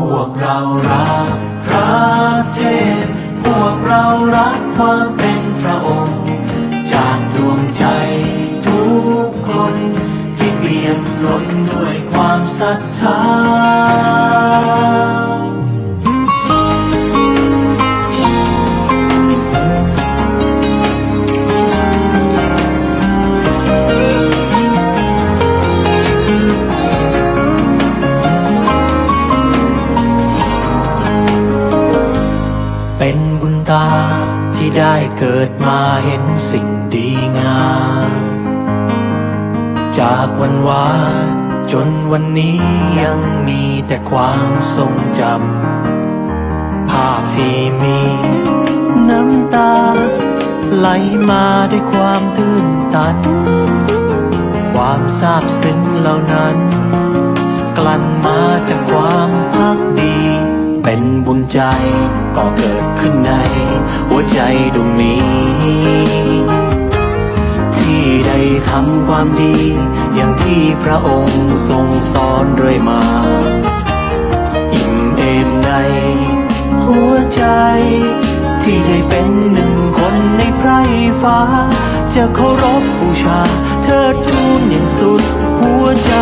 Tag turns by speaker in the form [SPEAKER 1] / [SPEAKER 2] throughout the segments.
[SPEAKER 1] พวกเรารักพระเทพ พวกเรารักความเป็นพระองค์ ตาที่ได้เกิดมาเห็นสิ่งดีงาม จากวันวานจนวันนี้ยังมีแต่ความทรงจำ ภาพที่มีน้ำตา ไหลมาด้วยความตื้นตัน ความซาบซึ้งเหล่านั้น กลั่นมาจากความพักดี เป็นบุญใจ ก็เกิดขึ้นใน หัวใจดวงนี้ ที่ได้ทำความดี อย่างที่พระองค์ทรงสอนเรื่อยมา อิ่มเอมใน หัวใจ ที่ได้เป็นหนึ่งคนในไพรฟ้า จะเคารพบูชาเทิดทูนอย่างสุดหัวใจ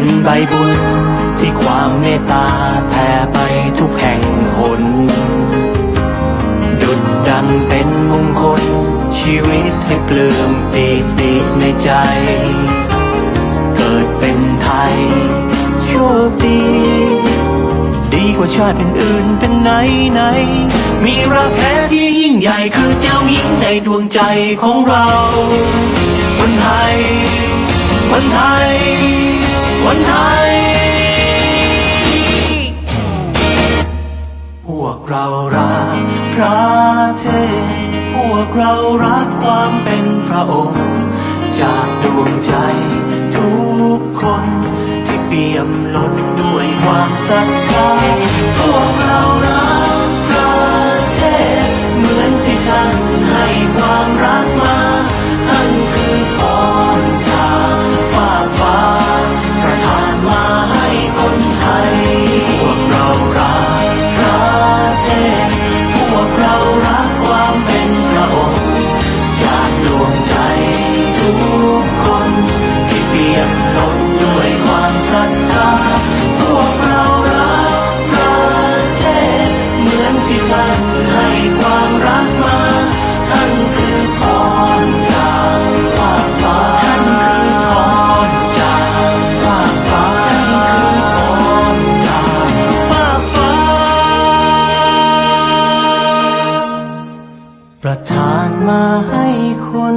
[SPEAKER 1] เป็นใบบุญ ที่ความเมตตาแผ่ไปทุกแห่งหน ดุดดังเป็นมงคล ชีวิตให้เปลื้มปีติในใจ เกิดเป็นไทย โชคดี ดีกว่าชาติอื่นๆเป็นไหนไหน มีรักแท้ที่ยิ่งใหญ่คือเจ้าหญิงในดวงใจของเรา คนไทย คนไทย คนไทย พวกเรารักพระเทพพวกเรารักความเป็นพระองค์ จากดวงใจทุกคนที่เปี่ยมล้นด้วยความศรัทธาพวกเรา มาให้คน